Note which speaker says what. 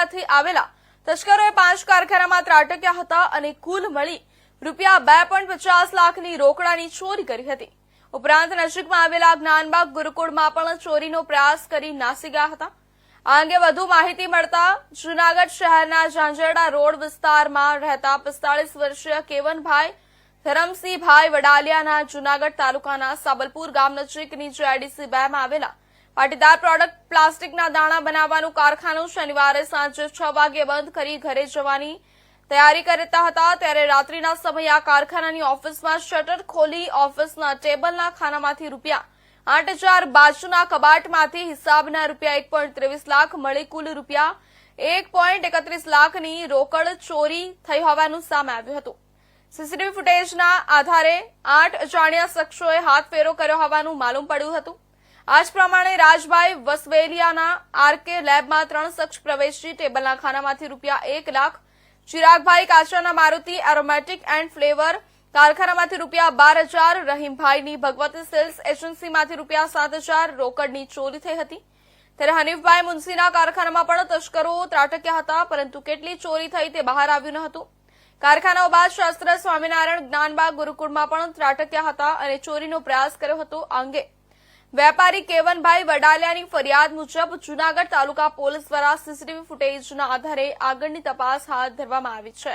Speaker 1: જિલ્લાથી આવેલા તસ્કરોએ પાંચ કારખાનામાં ત્રાટક્યા હતા અને કુલ મળી રૂપિયા બે લાખની રોકડાની ચોરી કરી હતી. ઉપરાંત નજીકમાં આવેલા જ્ઞાનબાગ ગુરુકુળમાં પણ ચોરીનો પ્રયાસ કરી નાસી ગયા હતા. આ અંગે વધુ માહિતી મળતા જૂનાગઢ શહેરના ઝાંઝરડા રોડ વિસ્તારમાં રહેતા પિસ્તાળીસ વર્ષીય કેવનભાઈ ધરમસિંહભાઈ વડાલિયાના જૂનાગઢ તાલુકાના સાબલપુર ગામ નજીકની બે બેમાં આવેલા પાટીદાર પ્રોડક્ટ પ્લાસ્ટિકના દાણા બનાવવાનું કારખાનું શનિવારે સાંજે છ વાગે બંધ કરી ઘરે જવાની તૈયારી કરતા હતા. ત્યારે રાત્રિના સમયે આ કારખાનાની ઓફિસમાં શટર ખોલી ઓફિસના ટેબલના ખાનામાંથી રૂપિયા આઠ હજાર બાજુના કબાટમાંથી હિસાબના રૂપિયા એક પોઈન્ટ ત્રેવીસ લાખ મળી કુલ રૂપિયા એક પોઈન્ટ એકત્રીસ લાખની રોકડ ચોરી થઈ હોવાનું સામે આવ્યું હતું. સીસીટીવી ફૂટેજના આધારે આઠ અજાણ્યા શખ્સોએ હાથફેરો કર્યો હોવાનું માલુમ પડ્યું હતું. આ જ પ્રમાણે રાજભાઈ વસવેલિયાના આરકે લેબમાં ત્રણ શખ્સ પ્રવેશી ટેબલના ખાનામાંથી રૂપિયા એક લાખ, ચિરાગભાઈ કાચરાના મારુતિ, એરોમેટિક એન્ડ ફ્લેવર કારખાનામાંથી રૂપિયા બાર હજાર, રહીમભાઈની ભગવતી સેલ્સ એજન્સીમાંથી રૂપિયા સાત હજાર, રોકડની ચોરી થઈ હતી. ત્યારે હનીફભાઈ મુનસીના કારખાનામાં પણ તસ્કરો ત્રાટક્યા હતા, પરંતુ કેટલી ચોરી થઈ તે બહાર આવ્યું ન હતું. કારખાનાઓ બાદ શાસ્ત્ર સ્વામિનારાયણ જ્ઞાનબાગ ગુરુકુળમાં પણ ત્રાટક્યા હતા અને ચોરીનો પ્રયાસ કર્યો હતો આ અંગે. વેપારી કેવનભાઈ વડાલિયાની ફરિયાદ મુજબ જૂનાગઢ તાલુકા પોલીસ દ્વારા સીસીટીવી ફૂટેજના આધારે આગળની તપાસ હાથ ધરવામાં આવી છે.